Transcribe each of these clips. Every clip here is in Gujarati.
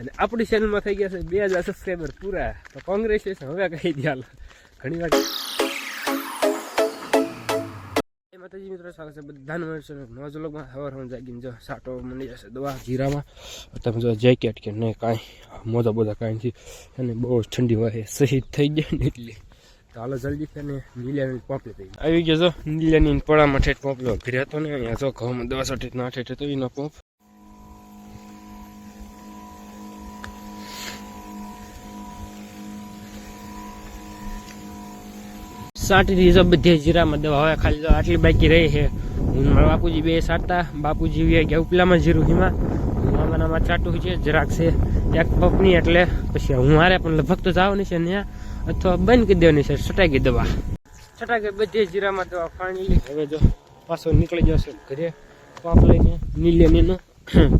અને આપણી ચેનલમાં થઈ ગયા છે બે હજાર સબસ્ક્રાઈબર પૂરા. તો કોંગ્રેચ્યુલેશન હવે કહી દે ઘણી વાર માતાજી મિત્રો, સ્વાગત છે બધાને ચેનલ નવા વ્લોગમાં હવાર હું જાગીને જો સાટો મળી જશે દવા જીરામાં. તમે જો જેકેટ કે નહીં, કાંઈ મોજા બોજા કાંઈ નથી. અને બહુ ઠંડી હોય શહીદ થઈ ગયા ને એટલે. તો હાલો જલ્દી કરીને નીલિયાની પોપલી થઈ આવી ગયો જો નીલિયાની પડામાં ઠેઠ પોપલો ઘરે હતો ને, અહીંયા જો ઘઉંમાં દવા ઠેઠ ના ઠેઠ હતો એનો પોપ. સાટી દીધો બધે જીરામાં દવા હવે ખાલી તો આટલી બાકી રહી છે. હું મારા બાપુજી બે સાટતા, બાપુજી વ્યા ગયા ઉપલામાં જીરું હિમાં હું આમાં ચાટું છે, જરાક છે, એક પપની એટલે પછી હું મારે પણ લગભગ તો જવાની છે ત્યાં અથવા બંધ કરી દેવાની છે, છટાકી દવા. છટાકી બધે જીરામાં દવા લઈ હવે જો પાછો નીકળી જશે ઘરે, પાપ લઈને નીલેનીનું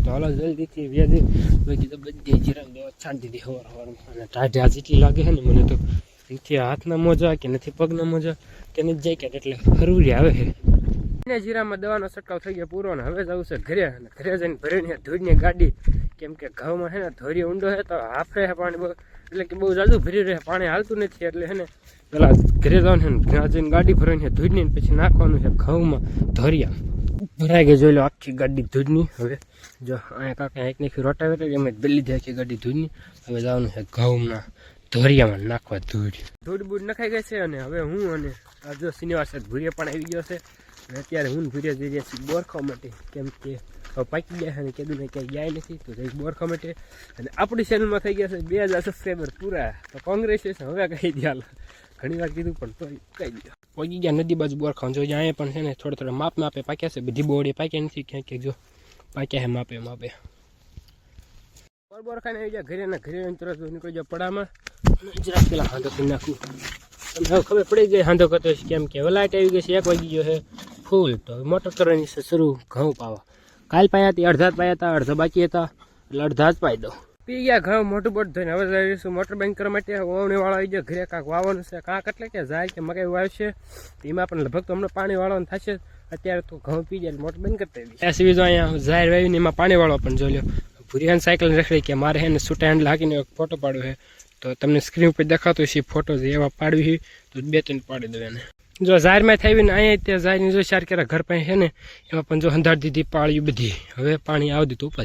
તો હાલો જલ્દીથી વ્યાજી બાકી તો બધી જીરામાં દવા છાંટી દીધી હવાર હવારમાં. અને ટાઢા જેટલી લાગે છે ને, મને તો નથી હાથના મોજા કે નથી પગના મોજા કે નથી જેકેટ એટલે હરવરી આવે છે. એને જીરામાં દવાનો છંટકાવ થઈ ગયો પૂરો અને હવે જવું છે ઘરે અને ઘરે જઈને ભરીને ધોઈને ગાડી કેમ કે ઘઉંમાં છે ને ધોરી ઊંડો છે તો હાફરે છે પાણી એટલે કે બહુ જાજુ ભરી રહે, પાણી હાલતું નથી એટલે છે ને પેલા ઘરે જવાનું છે ઘરે જઈને ગાડી ભરીને ધોઈને પછી નાખવાનું છે ઘઉંમાં ધોરિયા ભરાઈ ગઈ જોઈ લો આખી ગાડી ધૂળની. હવે જો અહીંયા કાંઈ એક નાખી રોટાવેટર એમ જ બેલી જાય આખી ગાડી ધૂળની. હવે જવાનું છે ઘઉંના ધોરિયામાં નાખવા ધૂળ. ધૂળ બૂળ નખાઈ ગઈ છે અને હવે હું અને જો શનિવાર સાહેબ ભૂરિયા પણ આવી ગયો છે. અને અત્યારે હું ભૂરિયા જઈ રહ્યા છીએ બોરખા માટે. કેમ કે હવે પાકી ગયા છે અને કીધું ને ક્યાંય ગયા નથી, તો જઈ બોરખા માટે. અને આપણી ચેનલમાં થઈ ગયા છે બે હજાર સબસ્ક્રાઈબર પૂરા. તો કોંગ્રેચ્યુલેશન હવે કહી દે હાલ ઘણી વાર કીધું પણ તો કહી દે પહોંચી ગયા નદી બાજુ બોરખા જો અહીંયા પણ છે ને થોડા થોડા માપ માપે પાક્યા છે. બધી બોડી પાક્યા નથી. ક્યાંક ક્યાંક જો પાક્યા છે માપે માપે. બોર આવી જાય ઘરે ઘરે તરત નીકળી જાય પડામાં. જરાક પેલા હાંધો કરી નાખું. તમને હવે ખબર પડી ગઈ હાંધો કરતો છે કેમ કે લાઇટ આવી ગઈ છે. એક વાગી ગયો છે. ફૂલ તો મોટર કરવાની શરૂ. ઘઉં પાવા. કાલ પાયા હતી, અડધા જ પાયા હતા, અડધા બાકી હતા. એટલે અડધા જ પાઈ દઉં. પી ગયા ઘઉં મોટું બોટ થઈને હવે જઈશું મોટર બેંક કરવા માટે. વાવણી વાળો આવી જાય ઘરે કાંક વાવવાનું છે. કાંક એટલે કે જાય કે મકાઈ વાવશે. એમાં પણ લગભગ તો હમણાં પાણી વાળવાનું થશે અત્યારે તો ઘઉં પી જાય મોટર બંધ કરતા સુધી અહીંયા જાહેર વાવીને એમાં પાણી વાળો પણ જોઈ લો ભૂરિયાન સાયકલ રખડી કે મારે એને છૂટા હેન્ડ લાગીને એક ફોટો પાડ્યો છે. તો તમને સ્ક્રીન ઉપર દેખાતો છે ફોટો જે એવા પાડવી તો બે ત્રણ પાડી દઉં એને. જો ઝારમાં થઈ ને અહીંયા ત્યાં જાહેરની જો ચાર કેરા ઘર પાસે છે ને, એમાં પણ જો હંધાર દીધી પાળ્યું બધી હવે પાણી આવી તો ઉપાધી